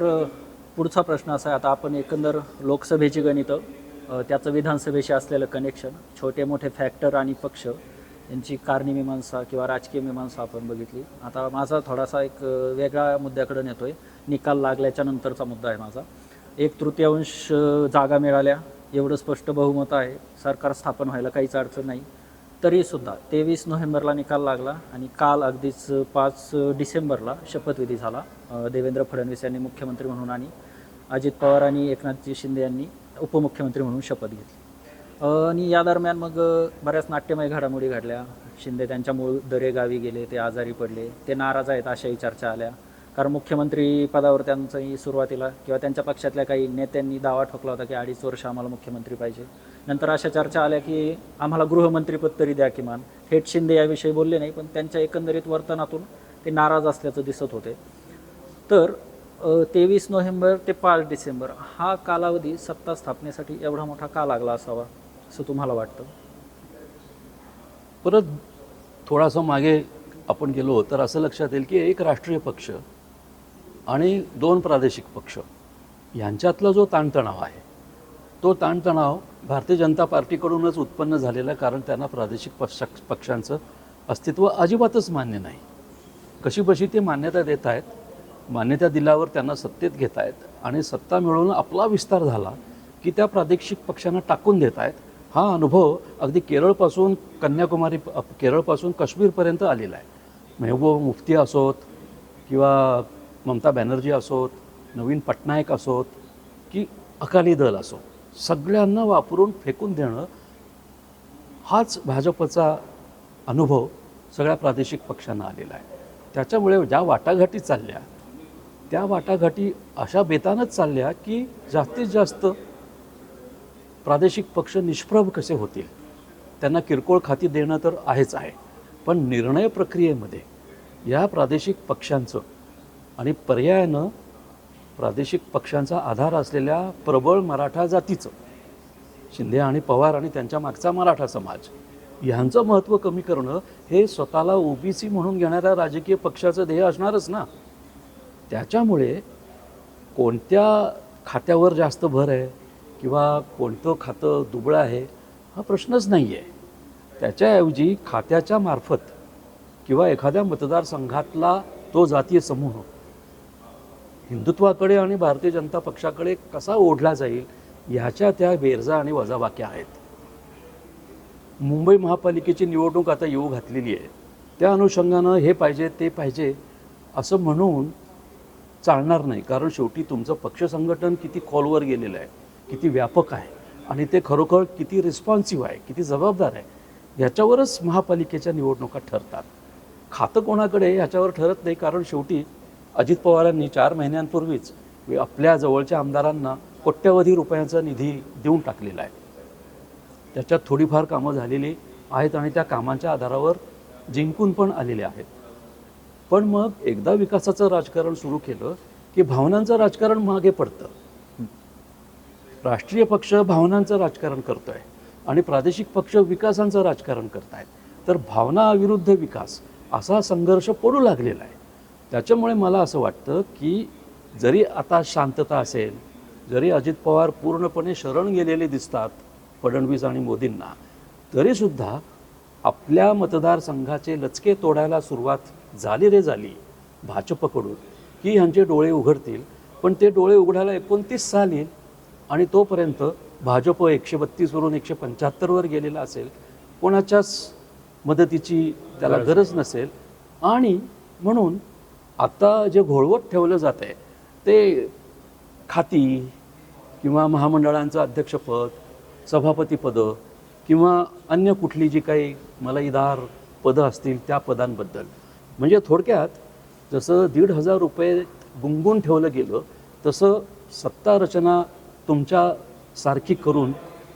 तर पुढचा प्रश्न असा आहे आता आपण एकंदर लोकसभेची गणितं त्याचं विधानसभेशी असलेलं कनेक्शन छोटे मोठे फॅक्टर आणि पक्ष यांची कारणी किंवा राजकीय मीमांसा आपण बघितली. आता माझा थोडासा एक वेगळा मुद्द्याकडे नेतो आहे निकाल लागल्याच्या नंतरचा मुद्दा आहे माझा. एक तृतीयांश जागा मिळाल्या. एवढं स्पष्ट बहुमत आहे. सरकार स्थापन व्हायला काहीच अडचण नाही. तरीसुद्धा तेवीस नोव्हेंबरला निकाल लागला आणि काल अगदीच पाच डिसेंबरला शपथविधी झाला. देवेंद्र फडणवीस यांनी मुख्यमंत्री म्हणून आणि अजित पवार आणि एकनाथजी शिंदे यांनी उपमुख्यमंत्री म्हणून शपथ घेतली. आणि या दरम्यान मग बऱ्याच नाट्यमय घडामोडी घडल्या. शिंदे त्यांच्या मूळ दरेगावी गेले ते आजारी पडले ते नाराज आहेत अशाही चर्चा आल्या. कारण मुख्यमंत्री पदावर त्यांचंही सुरुवातीला किंवा त्यांच्या पक्षातल्या काही नेत्यांनी दावा ठोकला होता की अडीच वर्ष आम्हाला मुख्यमंत्री पाहिजे. नंतर अशा चर्चा आल्या की आम्हाला गृहमंत्रीपद तरी द्या किमान. थेट शिंदे याविषयी बोलले नाही पण त्यांच्या एकंदरीत वर्तनातून ते नाराज असल्याचं दिसत होते. तर तेवीस नोव्हेंबर ते पाच डिसेंबर हा कालावधी सत्ता स्थापनेसाठी एवढा मोठा का लागला असावा असं तुम्हाला वाटतं? परत थोडासा मागे आपण गेलो तर असं लक्षात येईल की एक राष्ट्रीय पक्ष आणि दोन प्रादेशिक पक्ष यांच्यातला जो ताणतणाव आहे तो ताणतणाव भारतीय जनता पार्टीकडूनच उत्पन्न झालेला कारण त्यांना प्रादेशिक पक्ष पक्षांचं अस्तित्व अजिबातच मान्य नाही. कशीबशी ते मान्यता देत आहेत मान्यता दिल्यावर त्यांना सत्तेत घेत आहेत आणि सत्ता मिळवून आपला विस्तार झाला की त्या प्रादेशिक पक्षांना टाकून देत आहेत हा अनुभव अगदी केरळपासून कन्याकुमारी केरळपासून काश्मीरपर्यंत आलेला आहे. मेहबूब मुफ्ती असोत किंवा ममता बॅनर्जी असोत नवीन पटनायक असोत की अकाली दल असो सगळ्यांना वापरून फेकून देणं हाच भाजपचा अनुभव सगळ्या प्रादेशिक पक्षांना आलेला आहे. त्याच्यामुळे ज्या वाटाघाटी चालल्या त्या वाटाघाटी अशा बेतानच चालल्या की जास्तीत जास्त प्रादेशिक पक्ष निष्प्रभ कसे होतील? त्यांना किरकोळ खाती देणं तर आहेच आहे. पण निर्णय प्रक्रियेमध्ये या प्रादेशिक पक्षांचं आणि पर्यायानं प्रादेशिक पक्षांचा आधार असलेल्या प्रबळ मराठा जातीचं शिंदे आणि पवार आणि त्यांच्या मागचा मराठा समाज ह्यांचं महत्त्व कमी करणं हे स्वतःला ओबीसी म्हणून घेणाऱ्या राजकीय पक्षाचं ध्येय असणारच ना? त्याच्यामुळे कोणत्या खात्यावर जास्त भर आहे किंवा कोणतं खातं दुबळं आहे हा प्रश्नच नाही आहे त्याच्याऐवजी खात्याच्या मार्फत किंवा एखाद्या मतदारसंघातला तो जातीय समूह हिंदुत्वाकडे आणि भारतीय जनता पक्षाकडे कसा ओढला जाईल ह्याच्या त्या बेरजा आणि वजाबाक्या आहेत. मुंबई महापालिकेची निवडणूक आता येऊ घातलेली आहे. त्या अनुषंगानं हे पाहिजे ते पाहिजे असं म्हणून चालणार नाही. कारण शेवटी तुमचं पक्ष संघटन किती खोलवर गेलेलं आहे किती व्यापक आहे आणि ते खरोखर किती रिस्पॉन्सिव्ह आहे किती जबाबदार आहे ह्याच्यावरच महापालिकेच्या निवडणुका ठरतात. खातं कोणाकडे ह्याच्यावर ठरत नाही. कारण शेवटी अजित पवारांनी चार महिन्यांपूर्वीच आपल्या जवळच्या आमदारांना कोट्यवधी रुपयांचा निधी देऊन टाकलेला आहे. त्याच्यात थोडीफार कामं झालेली आहेत आणि त्या कामांच्या आधारावर जिंकून पण आलेले आहेत. पण मग एकदा विकासाचं राजकारण सुरू केलं की भावनांचं राजकारण मागे पडतं. राष्ट्रीय पक्ष भावनांचं राजकारण करतोय आणि प्रादेशिक पक्ष विकासांचं राजकारण करतायत. तर भावना विरुद्ध विकास असा संघर्ष पडू लागलेला आहे. त्याच्यामुळे मला असं वाटतं की जरी आता शांतता असेल जरी अजित पवार पूर्णपणे शरण गेलेले दिसतात फडणवीस आणि मोदींना तरीसुद्धा आपल्या मतदारसंघाचे लचके तोडायला सुरुवात झाली रे झाली भाजपकडून. की ह्यांचे डोळे उघडतील पण ते डोळे उघडायला एकोणतीस साल येईल आणि तोपर्यंत भाजप एकशे बत्तीसवरून एकशे पंच्याहत्तरवर गेलेला असेल कोणाच्याच मदतीची त्याला गरज नसेल. आणि म्हणून आता जे घोळवट ठेवलं जात आहे ते खाती किंवा महामंडळांचं अध्यक्षपद सभापतीपदं किंवा अन्य कुठली जी काही मलाईदार पदं असतील त्या पदांबद्दल. म्हणजे थोडक्यात जसं दीड हजार रुपये गुंगून ठेवलं गेलं तसं सत्ता रचना तुमच्या सारखी करून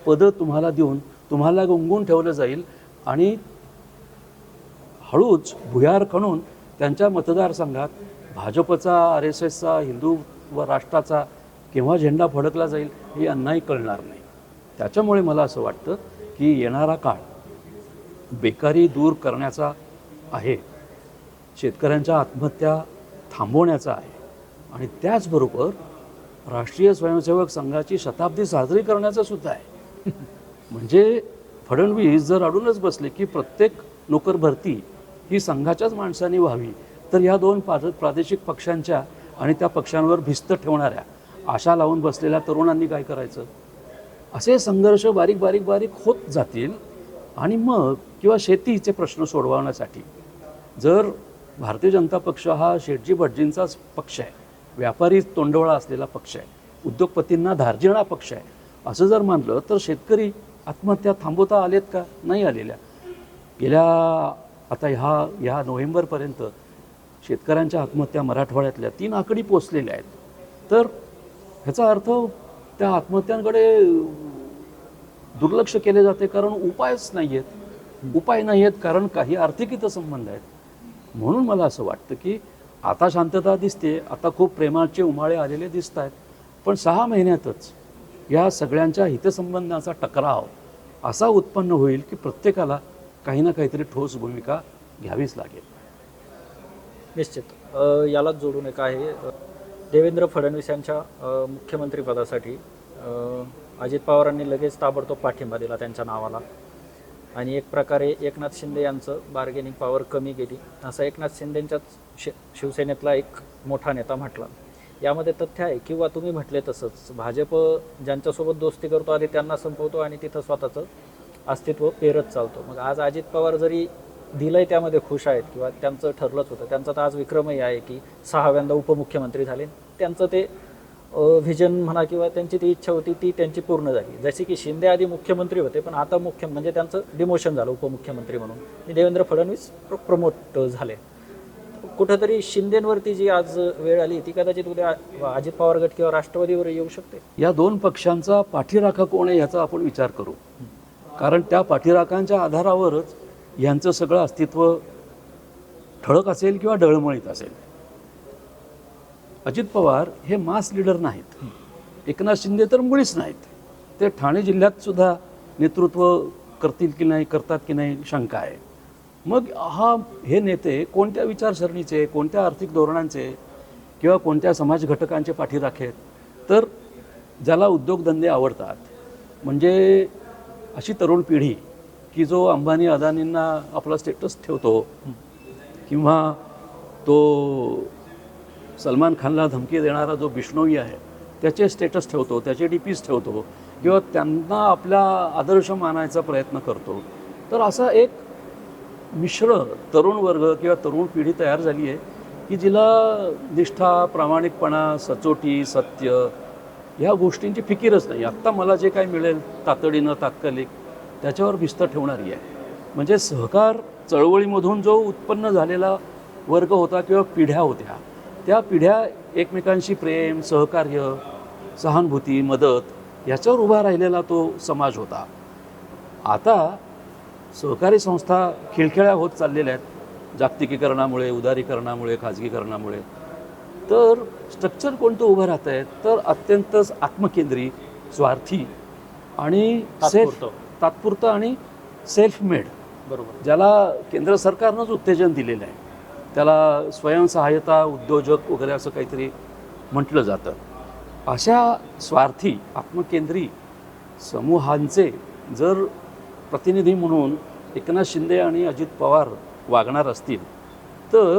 पदं तुम्हाला देऊन तुम्हाला गुंगून ठेवलं जाईल आणि हळूच भुयार खणून त्यांच्या मतदारसंघात भाजपचा आर एस एसचा हिंदू व राष्ट्राचा केव्हा झेंडा फडकला जाईल हे यांनाही कळणार नाही. त्याच्यामुळे मला असं वाटतं की येणारा काळ बेकारी दूर करण्याचा आहे. शेतकऱ्यांच्या आत्महत्या थांबवण्याचा आहे. आणि त्याचबरोबर राष्ट्रीय स्वयंसेवक संघाची शताब्दी साजरी करण्याचं सुद्धा आहे. म्हणजे फडणवीस जर अडूनच बसले की प्रत्येक नोकर भरती ही संघाच्याच माणसांनी व्हावी तर या दोन पा- प्रादेशिक पक्षांच्या आणि त्या पक्षांवर भिस्त ठेवणाऱ्या आशा लावून बसलेल्या तरुणांनी काय करायचं? असे संघर्ष बारीक बारीक बारीक होत जातील आणि मग किंवा शेतीचे प्रश्न सोडवण्यासाठी. जर भारतीय जनता पक्ष हा शेटजी भटजींचाच पक्ष आहे व्यापारी तोंडवळा असलेला पक्ष आहे उद्योगपतींना धार्जिणा पक्ष आहे असं जर मानलं तर शेतकरी आत्महत्या थांबवता आलेत का? नाही आलेल्या. गेल्या आता ह्या ह्या नोव्हेंबरपर्यंत शेतकऱ्यांच्या आत्महत्या मराठवाड्यातल्या तीन आकडी पोचलेल्या आहेत. तर ह्याचा अर्थ त्या आत्महत्यांकडे दुर्लक्ष केले जाते कारण उपायच नाही आहेत उपाय नाही आहेत कारण काही आर्थिक संबंध आहेत. म्हणून मला असं वाटतं की आता शांतता दिसते आता खूप प्रेमाचे उमाळे आलेले दिसत आहेत. पण सहा महिन्यातच या सगळ्यांच्या हितसंबंधाचा टकराव असा उत्पन्न होईल की प्रत्येकाला काही ना काहीतरी ठोस भूमिका घ्यावीच लागेल. निश्चित. यालाच जोडून एक आहे देवेंद्र फडणवीस यांच्या मुख्यमंत्रीपदासाठी अजित पवारांनी लगेच ताबडतोब पाठिंबा दिला त्यांच्या नावाला. आणि एक प्रकारे एकनाथ शिंदे यांचं बार्गेनिंग पॉवर कमी गेली. असं एकनाथ शिंदेंच्याच शि शिवसेनेतला एक मोठा नेता म्हटला. यामध्ये तथ्य आहे किंवा तुम्ही म्हटले तसंच भाजप ज्यांच्यासोबत दोस्ती करतो आधी त्यांना संपवतो आणि तिथं स्वतःचं अस्तित्व पेरत चालतो. मग आज अजित पवार जरी दिलंय त्यामध्ये खुश आहेत किंवा त्यांचं ठरलंच होतं त्यांचा तर आज विक्रमही आहे की सहाव्यांदा उपमुख्यमंत्री झाले. त्यांचं ते व्हिजन म्हणा किंवा त्यांची ती इच्छा होती ती त्यांची पूर्ण झाली. जशी की शिंदे आधी मुख्यमंत्री होते पण आता मुख्य म्हणजे त्यांचं डिमोशन झालं उपमुख्यमंत्री म्हणून. देवेंद्र फडणवीस प्रमोट झाले. कुठंतरी शिंदेवरती जी आज वेळ आली ती कदाचित उद्या अजित पवार गट किंवा राष्ट्रवादीवर येऊ शकते. या दोन पक्षांचा पाठीराखा कोण आहे याचा आपण विचार करू. कारण त्या पाठीराखांच्या आधारावरच यांचं सगळं अस्तित्व ठळक असेल किंवा डळमळीत असेल. अजित पवार हे मास लीडर नाहीत. एकनाथ शिंदे तर मुळीच नाहीत. ते ठाणे जिल्ह्यात सुद्धा नेतृत्व करतील की नाही करतात की नाही शंका आहे. मग हा हे नेते कोणत्या विचारसरणीचे कोणत्या आर्थिक धोरणांचे किंवा कोणत्या समाज घटकांचे पाठीराखे आहेत? तर ज्याला उद्योगधंदे आवडतात म्हणजे अशी तरुण पिढी की जो अंबानी अदानींना आपला स्टेटस ठेवतो किंवा तो सलमान खानला धमकी देणारा जो बिष्णोई आहे त्याचे स्टेटस ठेवतो त्याचे डी पीज ठेवतो किंवा त्यांना आपला आदर्श मानायचा प्रयत्न करतो. तर असा एक मिश्र तरुण वर्ग किंवा तरुण पिढी तयार झाली आहे की जिला निष्ठा प्रामाणिकपणा सचोटी सत्य ह्या गोष्टींची फिकीरच नाही. आत्ता मला जे काय मिळेल तातडीनं तात्कालिक त्याच्यावर भिस्त ठेवणारी आहे. म्हणजे सहकार चळवळीमधून जो उत्पन्न झालेला वर्ग होता किंवा पिढ्या होत्या त्या पिढ्या एकमेकांशी प्रेम सहकार्य सहानुभूती मदत याच्यावर उभा राहिलेला तो समाज होता. आता सहकारी संस्था खिळखिळ्या होत चाललेल्या आहेत. जागतिकीकरणामुळे उदारीकरणामुळे खाजगीकरणामुळे. तर स्ट्रक्चर कोणतं उभं राहत आहे? तर अत्यंत आत्मकेंद्री स्वार्थी आणि सेल्फ तात्पुरतं. तात्पुरतं आणि सेल्फ मेड बरोबर. ज्याला केंद्र सरकारनंच उत्तेजन दिलेलं आहे. त्याला स्वयंसहाय्यता उद्योजक वगैरे असं काहीतरी म्हटलं जातं. अशा स्वार्थी आत्मकेंद्री समूहांचे जर प्रतिनिधी म्हणून एकनाथ शिंदे आणि अजित पवार वागणार असतील तर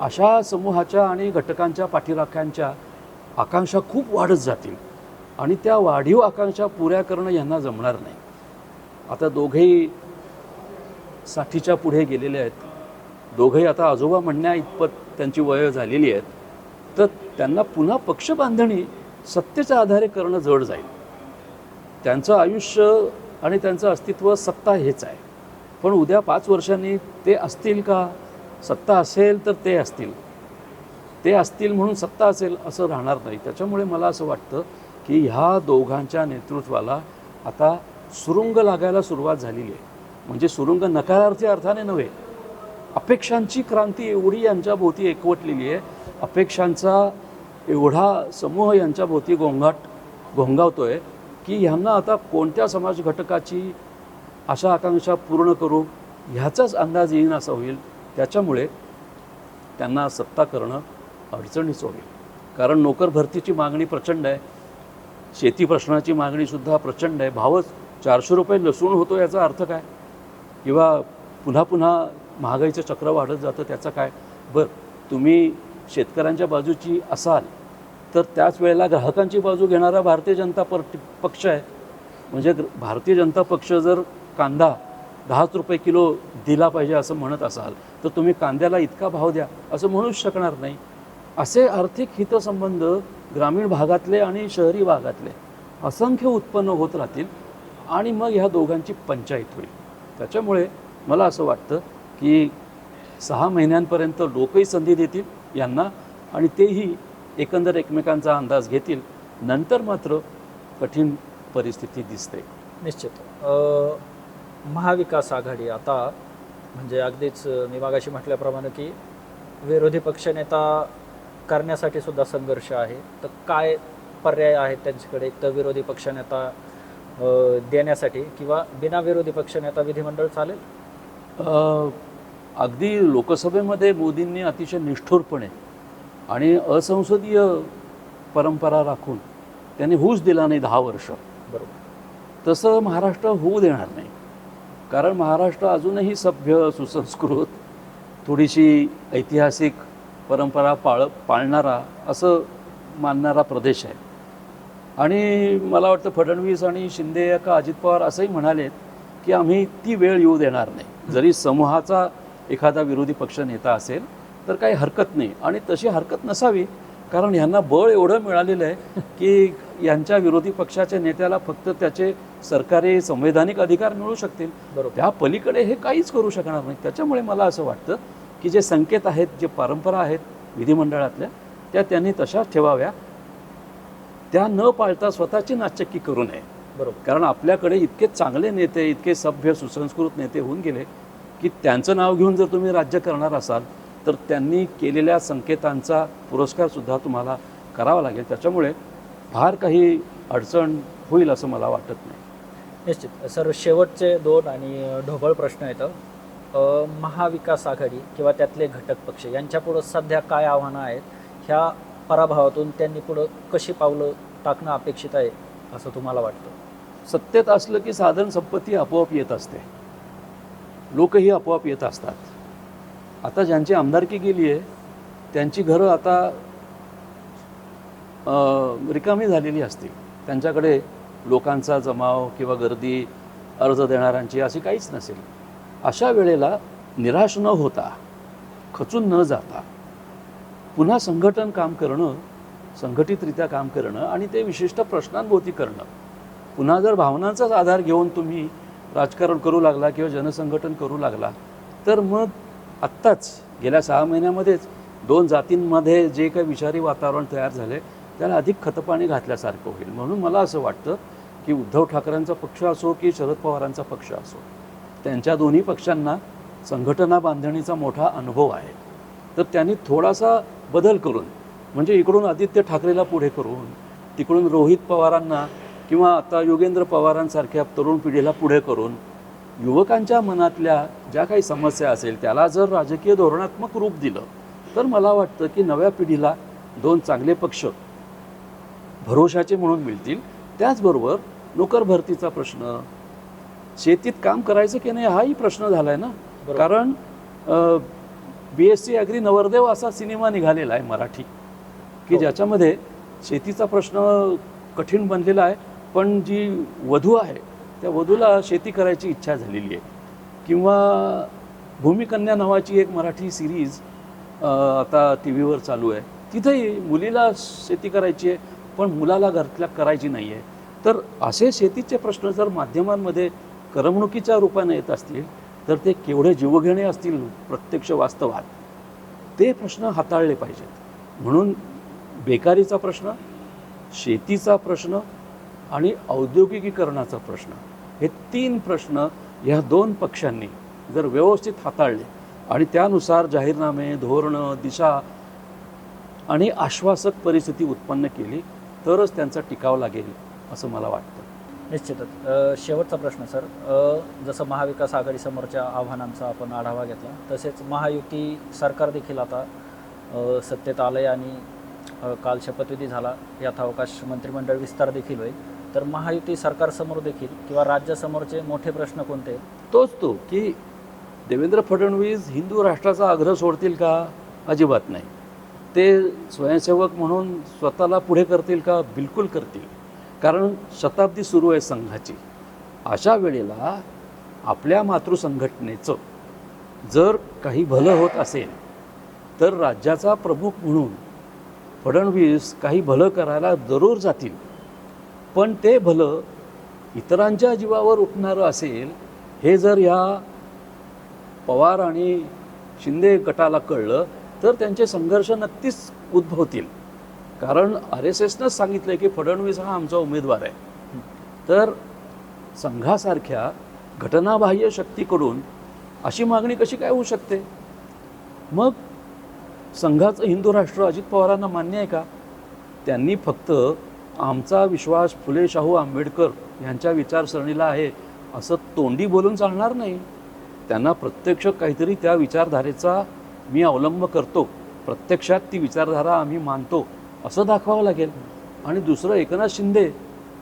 अशा समूहाच्या आणि घटकांच्या पाठीराख्यांच्या आकांक्षा खूप वाढत जातील. आणि त्या वाढीव आकांक्षा पुऱ्या करणं यांना जमणार नाही. आता दोघेही साठीच्या पुढे गेलेले आहेत. दोघंही आता आजोबा म्हणण्या इतपत त्यांची वय झालेली आहेत. तर त्यांना पुन्हा पक्ष बांधणी सत्तेच्या आधारे करणं जड जाईल. त्यांचं आयुष्य आणि त्यांचं अस्तित्व सत्ता हेच आहे. पण उद्या पाच वर्षांनी ते असतील का? सत्ता असेल तर ते असतील. ते असतील म्हणून सत्ता असेल असं राहणार नाही. त्याच्यामुळे मला असं वाटतं की ह्या दोघांच्या नेतृत्वाला आता सुरुंग लागायला सुरुवात झालेली आहे. म्हणजे सुरुंग नकारार्थी अर्थाने नव्हे अपेक्षांची क्रांती एवढी यांच्या भोवती एकवटलेली आहे. अपेक्षांचा एवढा समूह यांच्या भोवती गोंगाट आहे की ह्यांना आता कोणत्या समाज घटकाची आशा आकांक्षा पूर्ण करू ह्याचाच अंदाज येईन असा होईल. त्याच्यामुळे त्यांना सत्ता करणं अडचणीच होईल. कारण नोकर भरतीची मागणी प्रचंड आहे. शेती प्रश्नाची मागणीसुद्धा प्रचंड आहे. भावच चारशे रुपये लसूण होतो याचा अर्थ काय? किंवा पुन्हा पुन्हा महागाईचं चक्र वाढत जातं त्याचं काय? बरं तुम्ही शेतकऱ्यांच्या बाजूची असाल तर त्याच वेळेला ग्राहकांची बाजू घेणारा भारतीय जनता पर पक्ष आहे. म्हणजे भारतीय जनता पक्ष जर कांदा दहाच रुपये किलो दिला पाहिजे असं म्हणत असाल तर तुम्ही कांद्याला इतका भाव द्या असं म्हणूच शकणार नाही. असे आर्थिक हितसंबंध ग्रामीण भागातले आणि शहरी भागातले असंख्य उत्पन्न होत राहतील आणि मग ह्या दोघांची पंचायत होईल. त्याच्यामुळे मला असं वाटतं की सहा महिन्यांपर्यंत लोकही संधी देतील यांना आणि तेही एकंदर एकमेकांचा अंदाज घेतील. नंतर मात्र कठीण परिस्थिती दिसते. निश्चित. महाविकास आघाडी आता म्हणजे अगदीच मी मागाशी म्हटल्याप्रमाणे की विरोधी पक्षनेता करण्यासाठी सुद्धा संघर्ष आहे. तर काय पर्याय आहेत त्यांच्याकडे एक तर विरोधी पक्षनेता देण्यासाठी किंवा बिना विरोधी पक्षनेता विधिमंडळ चालेल? अगदी लोकसभेमध्ये मोदींनी अतिशय निष्ठुरपणे आणि असंसदीय परंपरा राखून त्यांनी हुश दिला नाही दहा वर्ष. बरोबर. तसं महाराष्ट्र होऊ देणार नाही. कारण महाराष्ट्र अजूनही सभ्य सुसंस्कृत थोडीशी ऐतिहासिक परंपरा पाळ पाळणारा असं मानणारा प्रदेश आहे. आणि मला वाटतं फडणवीस आणि शिंदे का अजित पवार असंही म्हणालेत की आम्ही ती वेळ येऊ देणार नाही. जरी समूहाचा एखादा विरोधी पक्ष नेता असेल तर काही हरकत नाही. आणि तशी हरकत नसावी कारण ह्यांना बळ एवढं मिळालेलं आहे की यांच्या विरोधी पक्षाच्या नेत्याला फक्त त्याचे सरकारी संवैधानिक अधिकार मिळू शकतील. बरोबर. त्या पलीकडे हे काहीच करू शकणार नाही. त्याच्यामुळे मला असं वाटतं की जे संकेत आहेत जे परंपरा आहेत विधिमंडळातल्या त्या त्यांनी तशाच ठेवाव्या. त्या न पाळता स्वतःची नाचक्की करू नये. बरोबर. कारण आपल्याकडे इतके चांगले नेते इतके सभ्य सुसंस्कृत नेते होऊन गेले की त्यांचं नाव घेऊन जर तुम्ही राज्य करणार असाल तर त्यांनी केलेल्या संकेतांचा पुरस्कारसुद्धा तुम्हाला करावा लागेल. त्याच्यामुळे फार काही अडचण होईल असं मला वाटत नाही. निश्चित. सर शेवटचे दोन आणि ढोबळ प्रश्न येतं महाविकास आघाडी किंवा त्यातले घटक पक्ष यांच्यापुढं सध्या काय आव्हानं आहेत? ह्या पराभवातून त्यांनी पुढं कशी पावलं टाकणं अपेक्षित आहे असं तुम्हाला वाटतं? सत्तेत असलं की साधन संपत्ती आपोआप येत असते. लोकही आपोआप येत असतात. आता ज्यांची आमदारकी गेली आहे त्यांची घरं आता रिकामी झालेली असतील. त्यांच्याकडे लोकांचा जमाव किंवा गर्दी अर्ज देणाऱ्यांची अशी काहीच नसेल. अशा वेळेला निराश न होता खचून न जाता पुन्हा संघटन काम करणं संघटितरित्या काम करणं आणि ते विशिष्ट प्रश्नांभोवती करणं. पुन्हा जर भावनांचाच आधार घेऊन तुम्ही राजकारण करू लागला किंवा जनसंघटन करू लागला तर मग आत्ताच गेल्या सहा महिन्यामध्येच दोन जातींमध्ये जे काही विषारी वातावरण तयार झाले त्याला अधिक खतपाणी घातल्यासारखं होईल. म्हणून मला असं वाटतं की उद्धव ठाकरेंचा पक्ष असो की शरद पवारांचा पक्ष असो त्यांच्या दोन्ही पक्षांना संघटना बांधणीचा मोठा अनुभव आहे. तर त्यांनी थोडासा बदल करून म्हणजे इकडून आदित्य ठाकरेला पुढे करून तिकडून रोहित पवारांना किंवा आता योगेंद्र पवारांसारख्या तरुण पिढीला पुढे करून युवकांच्या मनातल्या ज्या काही समस्या असेल त्याला जर राजकीय धोरणात्मक रूप दिलं तर मला वाटतं की नव्या पिढीला दोन चांगले पक्ष भरोशाचे म्हणून मिळतील त्याचबरोबर नोकर भरतीचा प्रश्न शेतीत काम करायचं की नाही हाही प्रश्न झाला आहे ना. कारण बी एस सी अग्री नवरदेव असा सिनेमा निघालेला आहे मराठी की हो. ज्याच्यामध्ये शेतीचा प्रश्न कठीण बनलेला आहे पण जी वधू आहे त्या वधूला शेती करायची इच्छा झालेली आहे किंवा भूमिकन्या नावाची एक मराठी सिरीज आता टी व्हीवर चालू आहे तिथेही मुलीला शेती करायची आहे पण मुलाला घरातल्या करायची नाही आहे तर असे शेतीचे प्रश्न जर माध्यमांमध्ये करमणुकीच्या रूपाने येत असतील तर ते केवढे जीवघेणे असतील प्रत्यक्ष वास्तवात? ते प्रश्न हाताळले पाहिजेत. म्हणून बेकारीचा प्रश्न शेतीचा प्रश्न आणि औद्योगिकीकरणाचा प्रश्न हे तीन प्रश्न ह्या दोन पक्षांनी जर व्यवस्थित हाताळले आणि त्यानुसार जाहीरनामे धोरणं दिशा आणि आश्वासक परिस्थिती उत्पन्न केली तरच त्यांचा टिकाव लागेल असं मला वाटतं. निश्चितच. शेवटचा प्रश्न सर. जसं महाविकास आघाडी समोरच्या आव्हानांचा आपण आढावा घेतला तसेच महायुती सरकार देखील आता सत्तेत आलं आहे आणि काल शपथविधी झाला यथावकाश मंत्रिमंडळ विस्तार देखील होईल. तर महायुती सरकारसमोर देखील किंवा राज्यासमोरचे मोठे प्रश्न कोणते? तोच तो की देवेंद्र फडणवीस हिंदू राष्ट्राचा आग्रह सोडतील का? अजिबात नाही. ते स्वयंसेवक म्हणून स्वतःला पुढे करतील का? बिलकुल करतील. कारण शताब्दी सुरू आहे संघाची. अशा वेळेला आपल्या मातृसंघटनेचं जर काही भलं होत असेल तर राज्याचा प्रमुख म्हणून फडणवीस काही भलं करायला जरूर जातील. पण ते भलं इतरांच्या जीवावर उठणारं असेल हे जर ह्या पवार आणि शिंदे गटाला कळलं तर त्यांचे संघर्ष नक्कीच उद्भवतील. कारण आर एस एसनंच सांगितलं की फडणवीस हा आमचा उमेदवार आहे. तर संघासारख्या घटनाबाह्य शक्तीकडून अशी मागणी कशी काय होऊ शकते? मग संघाचं हिंदू राष्ट्र अजित पवारांना मान्य आहे का? त्यांनी फक्त आमचा विश्वास फुले शाहू आंबेडकर यांच्या विचारसरणीला आहे असं तोंडी बोलून चालणार नाही. त्यांना प्रत्यक्ष काहीतरी त्या विचारधारेचा मी अवलंब करतो. प्रत्यक्षात ती विचारधारा आम्ही मानतो असं दाखवावं लागेल. आणि दुसरं एकनाथ शिंदे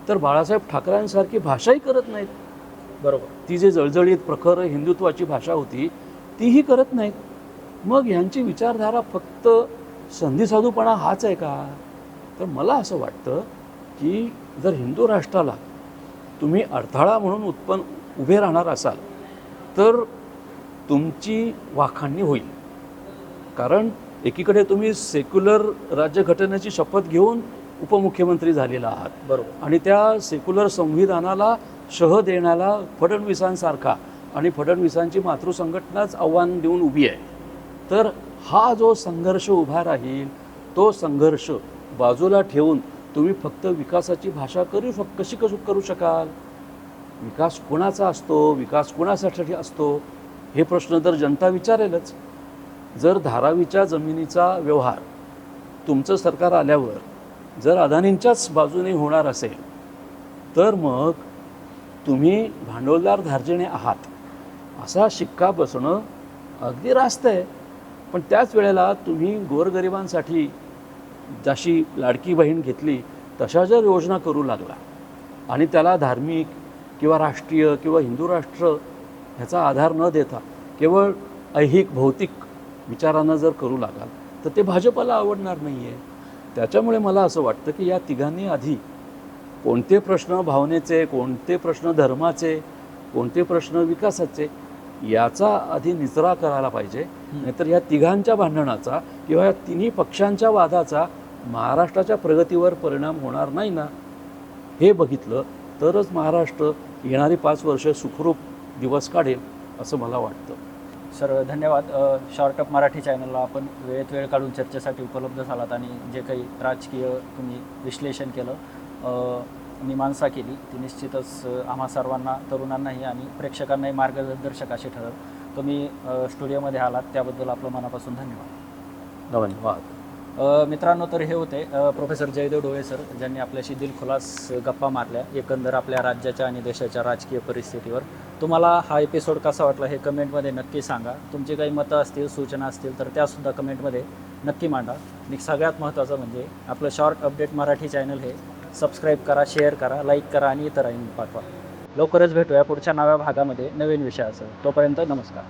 तर बाळासाहेब ठाकरेंसारखी भाषाही करत नाहीत. बरोबर. ती जे जळजळीत प्रखर हिंदुत्वाची भाषा होती तीही करत नाहीत. मग यांची विचारधारा फक्त संधिसाधूपणा हाच आहे का? तर मला असं वाटतं की जर हिंदू राष्ट्राला तुम्ही अडथळा म्हणून उत्पन्न उभे राहणार असाल तर तुमची वाखाणणी होईल. कारण एकीकडे तुम्ही सेक्युलर राज्यघटनेची शपथ घेऊन उपमुख्यमंत्री झालेला आहात. बरोबर. आणि त्या सेक्युलर संविधानाला शह देण्याला फडणवीसांसारखा आणि फडणवीसांची मातृसंघटनाच आव्हान देऊन उभी आहे. तर हा जो संघर्ष उभा राहील तो संघर्ष बाजूला ठेवून तुम्ही फक्त विकासाची भाषा करू शक कशी कसं करू शकाल? विकास कोणाचा असतो? विकास कोणासाठी असतो? हे प्रश्न तर जनता विचारेलच. जर धारावीच्या जमिनीचा व्यवहार तुमचं सरकार आल्यावर जर अदानींच्याच बाजूने होणार असेल तर मग तुम्ही भांडवलदार धार्जिणे आहात. असा शिक्का बसणं अगदी रास्त आहे. पण त्याच वेळेला तुम्ही गोरगरिबांसाठी जशी लाडकी बहीण घेतली तशा जर योजना करू लागला आणि त्याला धार्मिक किंवा राष्ट्रीय किंवा हिंदू राष्ट्र ह्याचा आधार न देता केवळ ऐहिक भौतिक विचारांना जर करू लागाल तर ते भाजपला आवडणार नाही आहे त्याच्यामुळे मला असं वाटतं की या तिघांनी आधी कोणते प्रश्न भावनेचे कोणते प्रश्न धर्माचे कोणते प्रश्न विकासाचे याचा आधी निचरा करायला पाहिजे. नाहीतर या तिघांच्या भांडणाचा किंवा या तिन्ही पक्षांच्या वादाचा महाराष्ट्राच्या प्रगतीवर परिणाम होणार नाही ना? हे बघितलं तरच महाराष्ट्र येणारी पाच वर्ष सुखरूप दिवस काढेल असं मला वाटतं. सर धन्यवाद. शॉर्टअप मराठी चॅनलला आपण वेळेत वेळ काढून चर्चेसाठी उपलब्ध झालात आणि जे काही राजकीय तुम्ही विश्लेषण केलं मीमांसा केली. ती निश्चितच आम्हा सर्वांना तरुणांनाही आणि प्रेक्षकांनाही मार्गदर्शक अशी ठरत तुम्ही स्टुडिओमध्ये आलात त्याबद्दल आपलं मनापासून धन्यवाद. धन्यवाद. मित्रांनो तर हे होते. प्रोफेसर जयदेव डोळे सर ज्यांनी आपल्याशी दिलखुलास गप्पा मारल्या एकंदर आपल्या राज्याच्या आणि देशाच्या राजकीय परिस्थितीवर. तुम्हाला हा एपिसोड कसा वाटला हे कमेंटमध्ये नक्की सांगा. तुमची काही मतं असतील सूचना असतील तर त्यासुद्धा कमेंटमध्ये नक्की मांडा. आणि सगळ्यात महत्त्वाचं म्हणजे आपलं शॉर्ट अपडेट मराठी चॅनल हे सबस्क्राईब करा शेअर करा लाईक करा आणि इतरांनी पाठवा. लवकरच भेटूया पुढच्या नव्या भागामध्ये नवीन विषयाचं तोपर्यंत नमस्कार.